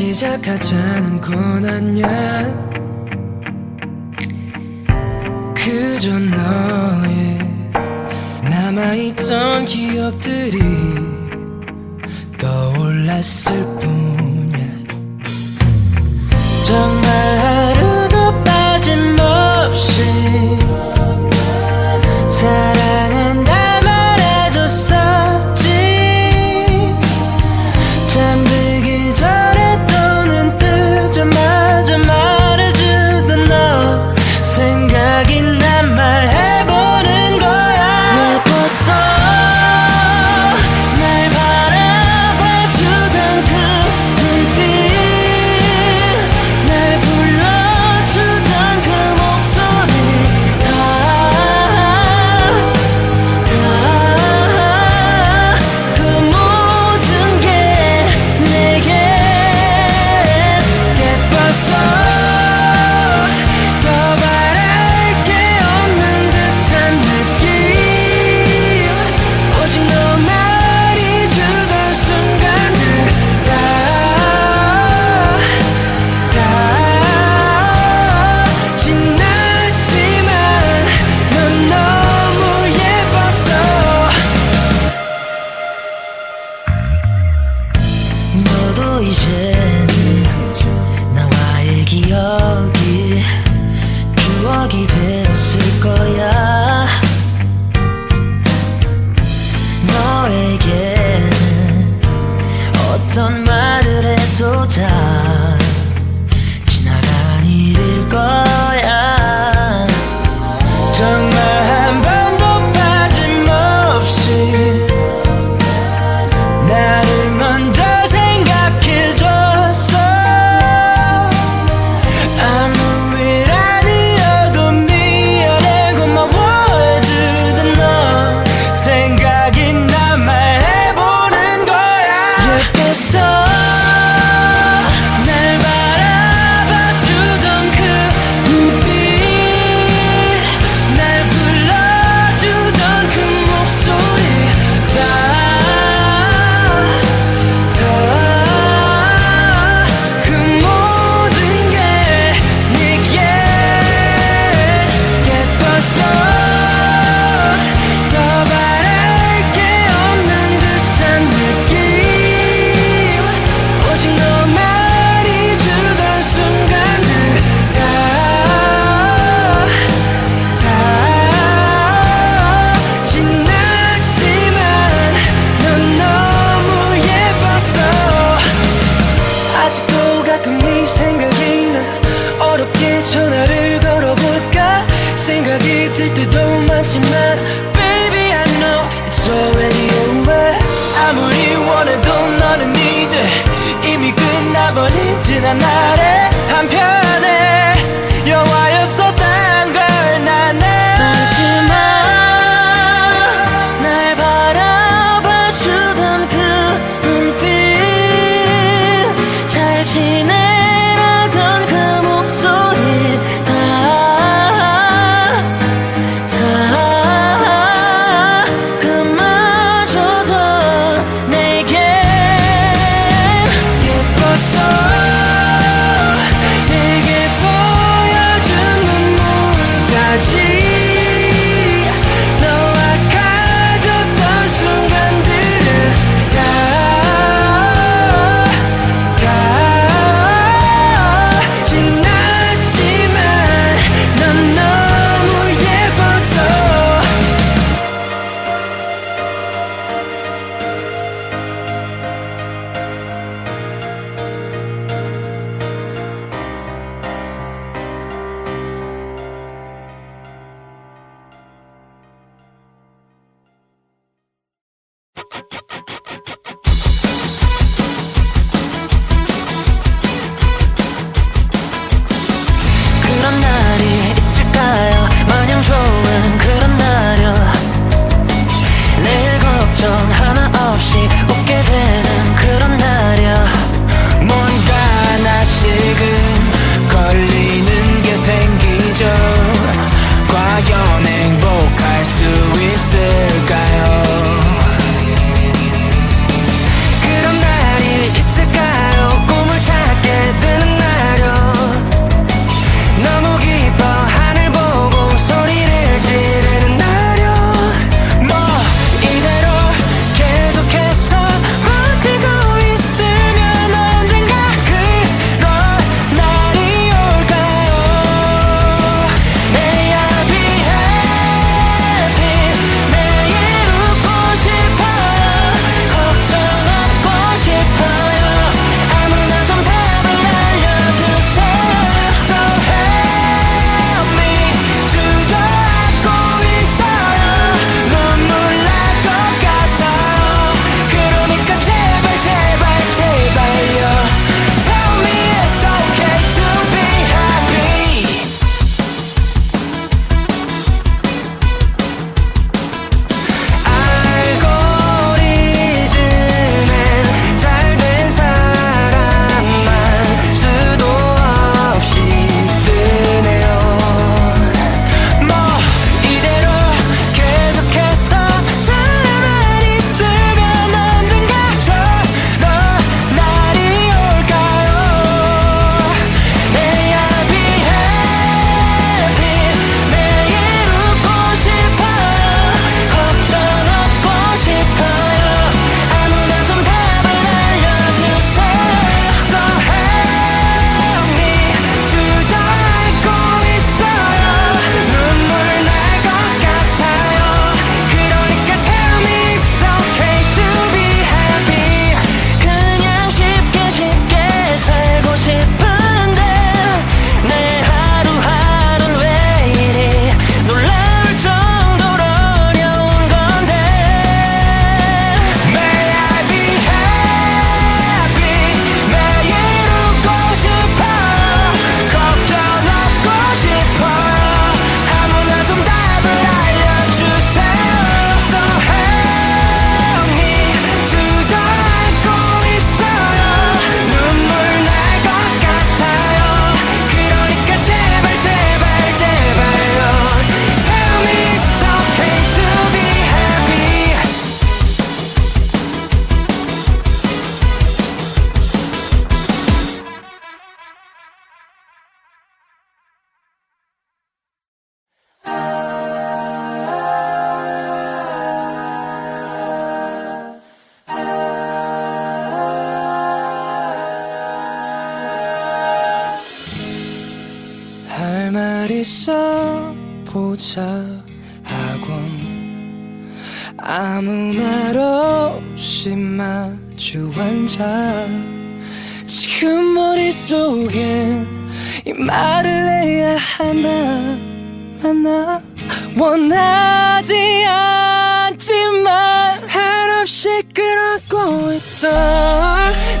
시작하자는 건 아냐 그저 너의 남아있던 기억들이 떠올랐을 뿐이야. 정말 너에게 전화를 걸어볼까? 생각이 들 때도 많지만 Baby I know it's already over. 아무리 원해도 너는 이제 이미 끝나버린 지난 날의 한편 보자 하고 아무 말 없이 마주 앉아 지금 머릿속에 이 말을 해야 하나 만나? 원하지 않지만 한없이 끌어안고 있던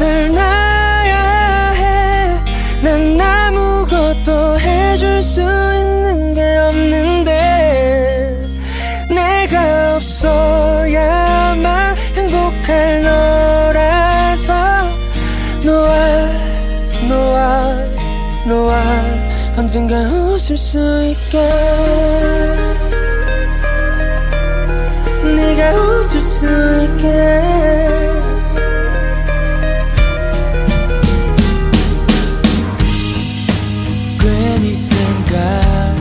날 놔야 해난 아무것도 해줄 수 언젠가 웃을 수 있게. 네가 웃을 수 있게. 괜히 생각나는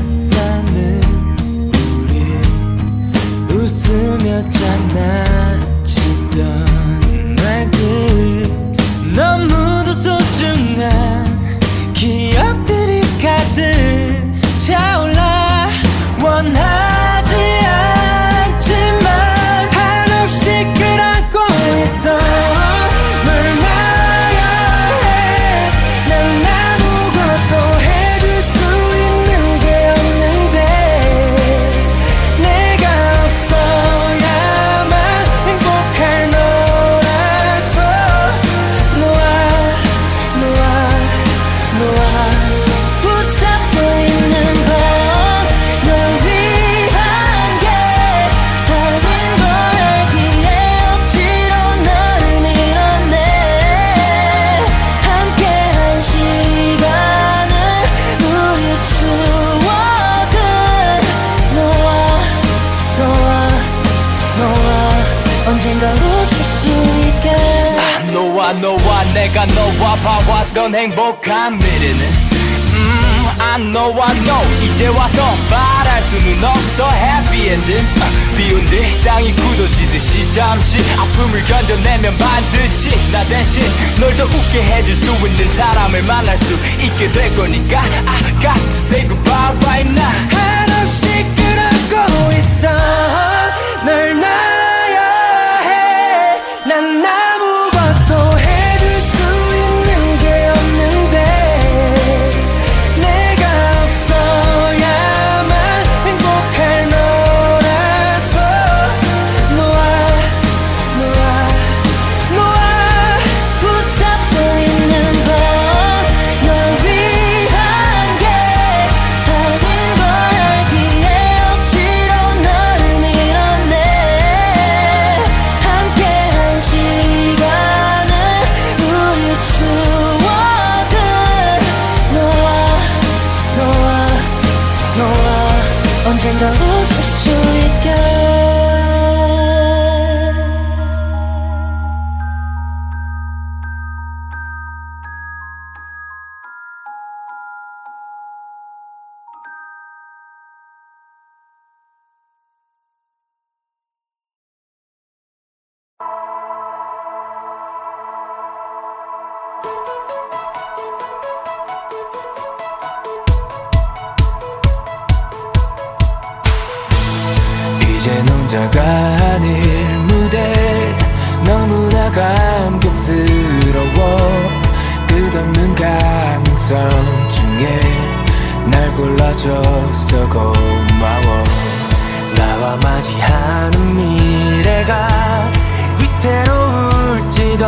우리 웃으며 장난치던 날들 너무 내가 너와 봐왔던 행복한 미래는? 음, I know I know 이제 와서 말할 수는 없어. Happy ending. 아, 비온 뒤 땅이 굳어지듯이 잠시 아픔을 견뎌내면 반드시 나 대신 널 더 웃게 해줄 수 있는 사람을 만날 수 있게 될 거니까. I got to say goodbye right now. 한없이 끌어안고 있던 널놔 가능성 중에 날 골라줘서 고마워. 나와 맞이하는 미래가 위태로울지도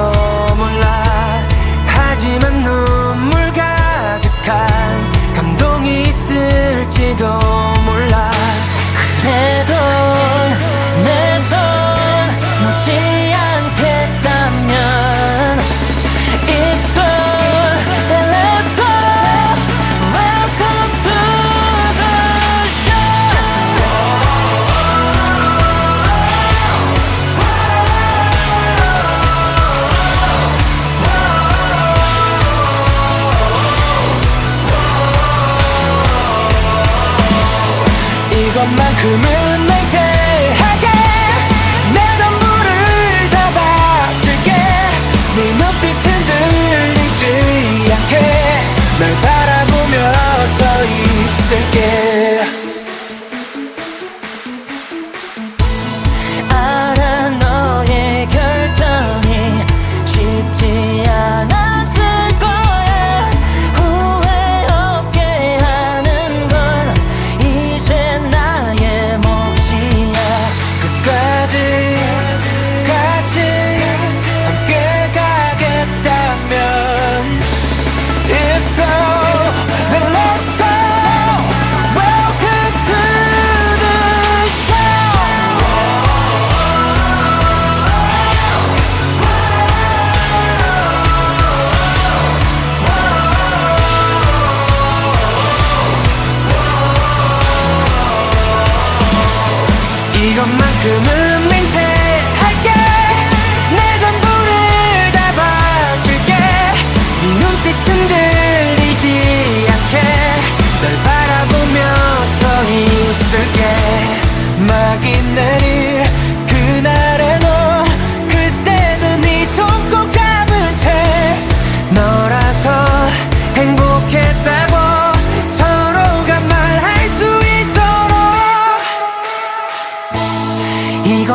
몰라. 하지만 눈물 가득한 감동이 있을지도 몰라. 그래도 내 손 놓지 만큼은 이것만큼은 맹세할게. 내 전부를 다 바칠게. 네 눈빛 흔들리지 않게. 널 바라보며 서 있을게. 막이 내